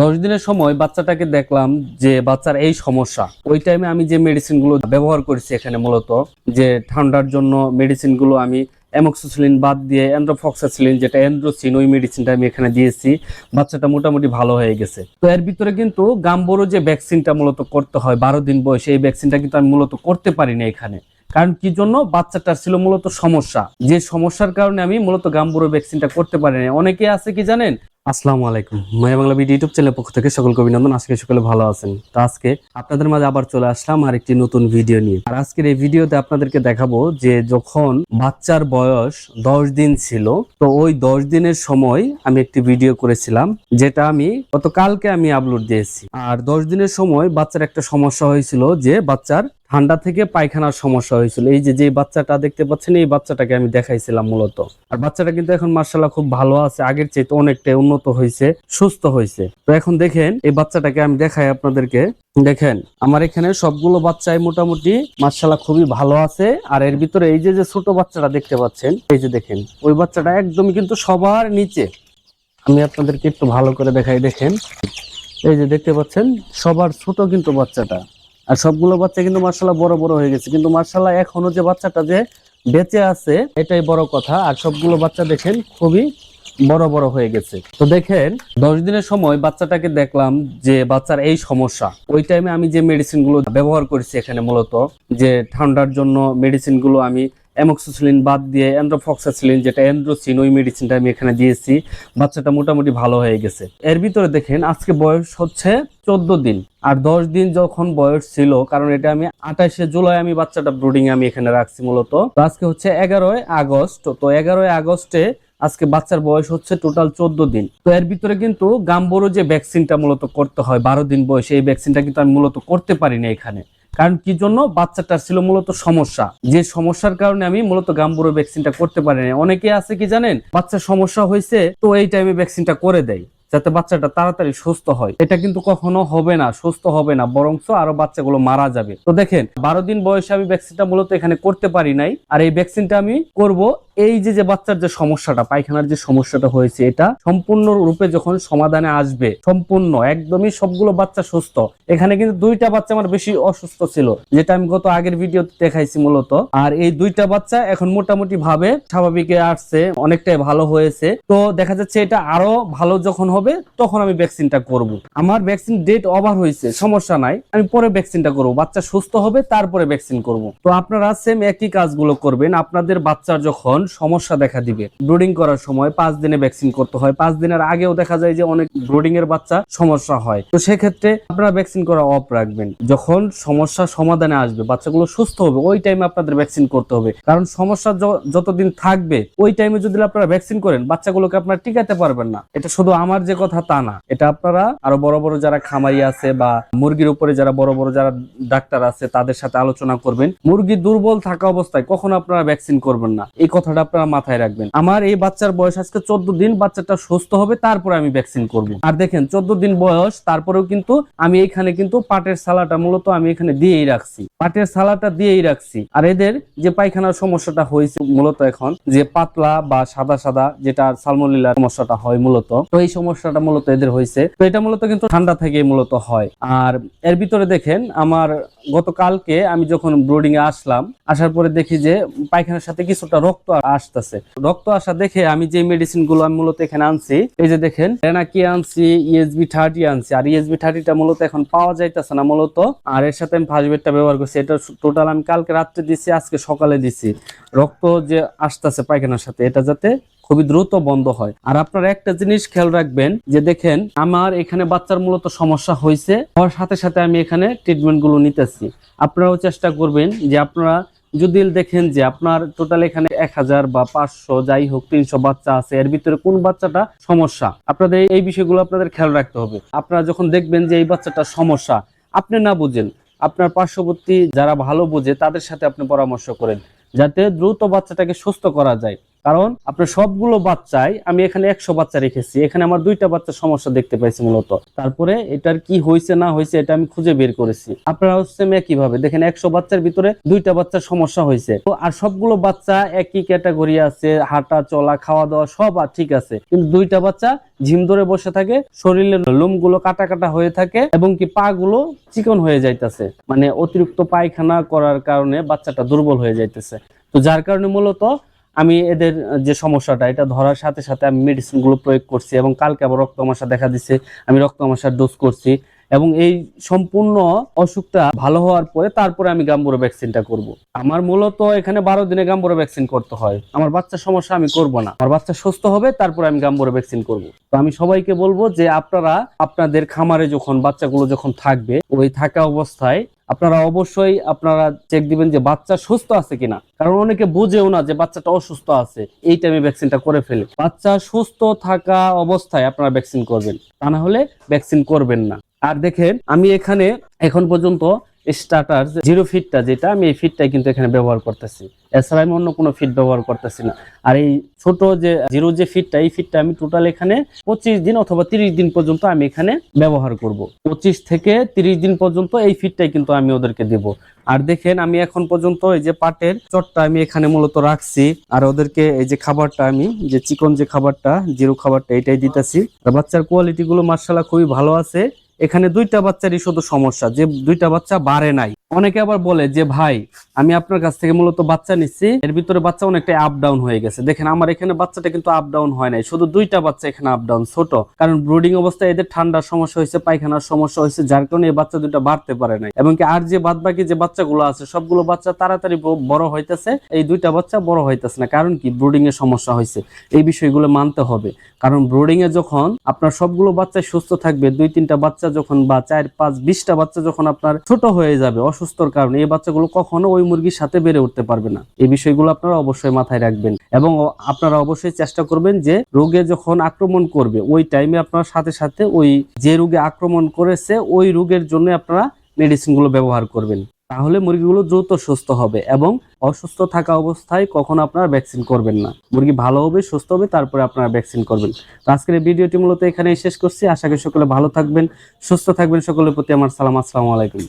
দশ দিনের সময় বাচ্চাটাকে দেখলাম যে বাচ্চার এই সমস্যা। ওই টাইমে আমি যে মেডিসিনগুলো ব্যবহার করেছি এখানে মূলত, যে ঠান্ডার জন্য মেডিসিনগুলো আমি অ্যামক্সিসিলিন বাদ দিয়ে অ্যান্ড্রোফক্সাসিলিন যেটা অ্যান্ড্রোসিন ওই মেডিসিনটা আমি এখানে দিয়েছি, বাচ্চাটা মোটামুটি ভালো হয়ে গেছে। তো এর ভিতরে কিন্তু গাম্বরো যে ভ্যাকসিনটা মূলত করতে হয়, বারো দিন বয়সে এই ভ্যাকসিনটা কিন্তু আমি মূলত করতে পারিনি এখানে। কারণ কি জন্য? বাচ্চাটার ছিল মূলত সমস্যা। যে সমস্যার কারণে আমি মূলত গাম্বুরো ভ্যাকসিনটা করতে পারিনি অনেকে আছে কি জানেন? আসসালামু আলাইকুম। মায়া বাংলা ভিডিও ইউটিউব চ্যানেলের পক্ষ থেকে সকলকে অভিনন্দন। আজকে সকলে ভালো আছেন। তো আজকে আপনাদের মাঝে আবার চলে আসলাম আর একটি নতুন ভিডিও নিয়ে। আর আজকের এই ভিডিওতে আপনাদেরকে দেখাবো যে যখন বাচ্চার বয়স দশ দিন ছিল, তো ওই দশ দিনের সময় আমি একটি ভিডিও করেছিলাম, যেটা আমি গতকালকে আমি আপলোড দিয়েছি। আর দশ দিনের সময় বাচ্চার একটা সমস্যা হয়েছিল যে বাচ্চার ঠান্ডা থেকে পায়খানার সমস্যা হয়েছিল। এই যে যে বাচ্চাটা দেখতে পাচ্ছেন, এই বাচ্চাটাকে আমি দেখাইছিলাম মূলত। আর বাচ্চাটা কিন্তু এখন মার্শাল্লাহ খুব ভালো আছে, আগের চেয়ে অনেকটাই উন্নত হয়েছে, সুস্থ হয়েছে। তো এখন দেখেন, এই বাচ্চাটাকে আমি দেখাই আপনাদেরকে। দেখেন, আমার এখানে সবগুলো বাচ্চাই মোটামুটি মার্শাল্লাহ খুবই ভালো আছে। আর এর ভিতরে এই যে যে ছোট বাচ্চাটা দেখতে পাচ্ছেন, এই যে দেখেন, ওই বাচ্চাটা একদমই কিন্তু সবার নিচে। আমি আপনাদেরকে একটু ভালো করে দেখাই, দেখেন। এই যে দেখতে পাচ্ছেন, সবার ছোট কিন্তু বাচ্চাটা। আর সবগুলো বাচ্চা কিন্তু মার্শাল্লাহ বড় বড় হয়ে গেছে। কিন্তু মার্শাল্লাহ এখনও যে বাচ্চাটা যে বেঁচে আছে, এটাই বড় কথা। আর সবগুলো বাচ্চা দেখেন খুবই বড় বড় হয়ে গেছে। তো দেখেন, দশ দিনের সময় বাচ্চাটাকে দেখলাম যে বাচ্চার এই সমস্যা। ওই টাইমে আমি যে মেডিসিনগুলো ব্যবহার করেছি এখানে মূলত, যে ঠান্ডার জন্য মেডিসিনগুলো আমি অ্যামক্সিসিলিন বাদ দিয়ে অ্যান্ড্রোফক্সাসিলিন, যেটা অ্যান্ড্রোসিন, ওই মেডিসিনটা আমি এখানে দিয়েছি। বাচ্চাটা মোটামুটি ভালো হয়ে গেছে। এর ভিতরে দেখেন, আজকে বয়স হচ্ছে চোদ্দ দিন। আর দশ দিন যখন বয়স ছিল, কারণ এটা আমি আঠাশে জুলাই আমি বাচ্চাটা ব্রুডিং আমি এখানে রাখছি মূলত। আজকে হচ্ছে এগারোই আগস্ট। তো এগারোই আগস্টে আজকে বাচ্চার বয়স হচ্ছে টোটাল চোদ্দ দিন। তো এর ভিতরে কিন্তু গাম্বরো যে ভ্যাকসিনটা মূলত করতে হয়, বারো দিন বয়সে, এই ভ্যাকসিনটা কিন্তু আমি মূলত করতে পারিনি এখানে। কারণ কি জন্য? বাচ্চাটার ছিল মূলত সমস্যা। যে সমস্যার কারণে আমি মূলত গাম্বুরো ভ্যাকসিনটা করতে পারিনি। অনেকে আছে কি জানেন? বাচ্চার সমস্যা হয়েছে, তো এই টাইমে ভ্যাকসিনটা করে দেয়, যাতে বাচ্চাটা তাড়াতাড়ি সুস্থ হয়। এটা কিন্তু কখনো হবে না, সুস্থ হবে না বরংস আরও বাচ্চাগুলো মারা যাবে। তো দেখেন, বারো দিন বয়সে আমি ভ্যাকসিনটা মূলত এখানে করতে পারি নাই, আর এই ভ্যাকসিনটা আমি করব এই যে যে বাচ্চার যে সমস্যাটা, পায়খানার যে সমস্যাটা হয়েছে, এটা সম্পূর্ণ রূপে যখন সমাধানে আসবে, সম্পূর্ণ, একদমই সবগুলো বাচ্চা সুস্থ। এখানে কিন্তু দুইটা বাচ্চা আমার বেশি অসুস্থ ছিল, যেটা আমি গত আগের ভিডিও দেখাইছি মূলত। আর এই দুইটা বাচ্চা এখন মোটামুটি ভাবে স্বাভাবিকে আসছে, অনেকটাই ভালো হয়েছে। তো দেখা যাচ্ছে এটা আরও ভালো যখন হবে, তখন আমি ভ্যাকসিনটা করব। আমার ভ্যাকসিন ডেট ওভার হয়েছে, সমস্যা নাই, আমি পরে ভ্যাকসিনটা করব। বাচ্চা সুস্থ হবে, তারপরে ভ্যাকসিন করব। তো আপনারা সেম একই কাজগুলো করবেন। আপনাদের বাচ্চার যখন সমস্যা দেখা দিবে। ব্রুডিং করার সময় পাঁচ দিনে ভ্যাকসিন করতে হয়। পাঁচ দিনের আগেও দেখা যায় যে অনেক ব্রুডিং এর বাচ্চা সমস্যা হয়। তো সেক্ষেত্রে আপনারা ভ্যাকসিন করা অফ রাখবেন। যখন সমস্যা সমাধানে আসবে, বাচ্চাগুলো সুস্থ হবে, ওই টাইমে আপনাদের ভ্যাকসিন করতে হবে। কারণ সমস্যা যতদিন থাকবে, ওই টাইমে যদি আপনারা ভ্যাকসিন করেন, বাচ্চাগুলোকে আপনারা টিকাতে পারবেন না। এটা শুধু আমার যে কথা তা না। এটা আপনারা আরও বড় বড় যারা খামারি আছে বা মুরগির উপরে যারা বড় বড় যারা ডাক্তার আছে, তাদের সাথে আলোচনা করবেন। মুরগি দুর্বল থাকা অবস্থায় কখনো আপনারা ভ্যাকসিন করবেন না। এই কথাটা আপনারা মাথায় রাখবেন। আমার এই বাচ্চার বয়স আজকে চোদ্দ দিন, বাচ্চাটা সুস্থ হবে, তারপরে আমি ভ্যাকসিন করব। আর দেখেন, চোদ্দ দিন বয়স, তারপরেও কিন্তু আমি এখানে কিন্তু পাটের সালাটা মূলত আমি এখানে দিয়েই রাখছি। পাটের সালাটা দিয়েই রাখছি। আর এদের যে পায়খানার সমস্যাটা হয়েছে মূলত এখন, যে পাতলা বা সাদা সাদা যেটা সালমোনিলার সমস্যাটা হয় মূলত, তো এই সমস্যাটা মূলত এদের হয়েছে। তো এটা মূলত কিন্তু ঠান্ডা থেকে মূলত হয়। আর এর ভিতরে দেখেন, আমার গতকালকে আমি যখন ব্রোডিং এ আসলাম, আসার পরে দেখি যে পায়খানার সাথে কিছুটা রক্ত আসতেছে। রক্ত আসা দেখে আমি যে মেডিসিনগুলো আমি মূলত এখানে আনছি, এই যে দেখেন রেনাকি আনছি ইএসবি থার্টি আনছি। আর ইএসবি থার্টিটা মূলত এখন পাওয়া যাইতেছে না মূলত। আর এর সাথে আমি ফার্স্ট ব্যবহার করছি। এটা টোটাল আমি কালকে রাত্রে দিছি, আজকে সকালে দিছি। রক্ত যে আসতেছে পায়খানার সাথে, এটা যাতে খুবই দ্রুত বন্ধ হয়। আর আপনারা একটা জিনিস খেয়াল রাখবেন, যে দেখেন, আমার এখানে বাচ্চার মূলত সমস্যা হয়েছে হওয়ার সাথে সাথে আমি এখানে ট্রিটমেন্টগুলো নিতেছি। আপনারাও চেষ্টা করবেন যে আপনারা যদি দেখেন যে আপনার টোটাল এখানে এক হাজার বা পাঁচশো যাই হোক, তিনশো বাচ্চা আছে, এর ভিতরে কোন বাচ্চাটা সমস্যা? আপনাদের এই বিষয়গুলো আপনাদের খেয়াল রাখতে হবে। আপনারা যখন দেখবেন যে এই বাচ্চাটা সমস্যা, আপনি না বুঝেন, আপনার পার্শ্ববর্তী যারা ভালো বোঝে তাদের সাথে আপনি পরামর্শ করেন, যাতে দ্রুত বাচ্চাটাকে সুস্থ করা যায়। কারণ আপনার সবগুলো বাচ্চাই আমি এখানে একশো বাচ্চা রেখেছি। এখানে আমার দুইটা বাচ্চা সমস্যা দেখতে পাইছি মূলত। তারপরে এটার কি হয়েছে না হয়েছে এটা আমি খুঁজে বের করেছি। আপনারা হচ্ছে কীভাবে? দেখেন একশো বাচ্চার ভিতরে দুইটা বাচ্চার সমস্যা হয়েছে তো আর সবগুলো বাচ্চা একই ক্যাটাগরি আছে, হাঁটা, চলা খাওয়া দাওয়া সব আর ঠিক আছে। কিন্তু দুইটা বাচ্চা ঝিম ধরে বসে থাকে, শরীরের লোমগুলো কাটা কাটা হয়ে থাকে এবং কি পা গুলো চিকন হয়ে যাইতেছে। মানে অতিরিক্ত পায়খানা করার কারণে বাচ্চাটা দুর্বল হয়ে যাইতেছে। তো যার কারণে মূলত আমি এদের যে সমস্যাটা, এটা ধরার সাথে সাথে আমি মেডিসিনগুলো প্রয়োগ করছি এবং কালকে আবার রক্ত আমাশা দেখা দিচ্ছে আমি রক্ত আমাশার ডোজ করছি। এবং এই সম্পূর্ণ অসুখটা ভালো হওয়ার পরে তারপরে আমি গাম্বুরো ভ্যাকসিনটা করব। আমার মূলত এখানে বারো দিনে গাম্বুরো ভ্যাকসিন করতে হয়। আমার বাচ্চার সমস্যা আমি করব না। আমার বাচ্চা সুস্থ হবে, তারপরে আমি গাম্বুরো ভ্যাকসিন করব। তো আমি সবাইকে বলব যে আপনারা আপনাদের খামারে যখন বাচ্চাগুলো যখন থাকবে, ওই থাকা অবস্থায় আপনারা অবশ্যই আপনারা চেক দিবেন যে বাচ্চা সুস্থ আছে কিনা। কারণ অনেকে বুঝেও না যে বাচ্চাটা অসুস্থ আছে। এই টাইমে ভ্যাকসিনটা করে ফেলে। বাচ্চা সুস্থ থাকা অবস্থায় আপনারা ভ্যাকসিন করবেন। তা না হলে ভ্যাকসিন করবেন না। আর দেখেন, আমি এখানে এখন পর্যন্ত স্টার্টার জিরো ফিটটা যেটা, আমি এই ফিটটাই কিন্তু এখানে ব্যবহার করতেছি। এছাড়া আমি অন্য কোনো ফিট ব্যবহার করতেছি না। আর এই ছোট যে জিরো যে ফিটটা এই ফিটটা আমি টোটাল এখানে পঁচিশ দিন অথবা তিরিশ দিন পর্যন্ত আমি এখানে ব্যবহার করব। পঁচিশ থেকে তিরিশ দিন পর্যন্ত এই ফিটটাই কিন্তু আমি ওদেরকে দেব। আর দেখেন, আমি এখন পর্যন্ত এই যে পাটের চটটা আমি এখানে মূলত রাখছি। আর ওদেরকে এই যে খাবারটা আমি, যে চিকন যে খাবারটা জিরো খাবারটা, এটাই দিতেছি। আর বাচ্চার কোয়ালিটি গুলো মার্শাল্লাহ খুবই ভালো আছে। এখানে দুইটা বাচ্চারই শুধু সমস্যা যে দুইটা বাচ্চা বাড়ে নাই। অনেকে আবার বলে যে, ভাই, আমি আপনার কাছ থেকে মূলত বাচ্চা নিচ্ছি। এর ভিতরে বাচ্চা অনেকটা আপ ডাউন হয়ে গেছে। দেখেন, আমার এখানে বাচ্চাটা কিন্তু আপ ডাউন হয় নাই। শুধু দুইটা বাচ্চা এখানে আপ ডাউন ছোট। কারণ ব্রুডিং অবস্থায় এদের ঠান্ডার সমস্যা হয়েছে, পায়খানার সমস্যা হয়েছে, যার কারণে এই বাচ্চা দুটো বাড়তে পারে নাই। এবং কি আর যে বাদ বাকি যে বাচ্চাগুলো আছে, সবগুলো বাচ্চা তাড়াতাড়ি বড় হইতেছে। এই দুইটা বাচ্চা বড় হইতেছে না। কারণ কি? ব্রুডিং এর সমস্যা হয়েছে। এই বিষয়গুলো মানতে হবে। কারণ ব্রুডিং এ যখন আপনার সবগুলো বাচ্চা সুস্থ থাকবে দুই তিনটা বাচ্চা যখন বা চার পাঁচ বিশটা বাচ্চা যখন আপনার ছোট হয়ে যাবে অসুস্থর কারণে এই বাচ্চাগুলো কখনো ওই মুরগির সাথে বেড়ে উঠতে পারবে না। এই বিষয়গুলো আপনারা অবশ্যই মাথায় রাখবেন এবং আপনারা অবশ্যই চেষ্টা করবেন যে রোগে যখন আক্রমণ করবে, ওই টাইমে আপনার সাথে সাথে ওই যে রোগে আক্রমণ করেছে, ওই রোগের জন্য আপনারা মেডিসিনগুলো ব্যবহার করবেন। তাহলে মুরগিগুলো দ্রুত সুস্থ হবে এবং অসুস্থ থাকা অবস্থায় কখনো আপনারা ভ্যাকসিন করবেন না। মুরগি ভালো হবে, সুস্থ হবে, তারপরে আপনারা ভ্যাকসিন করবেন। তো আজকের এই ভিডিওটি মূলত এখানেই শেষ করছি। আশা করি সকলে ভালো থাকবেন, সুস্থ থাকবেন, সকলের প্রতি আমার সালাম। আসসালামু আলাইকুম।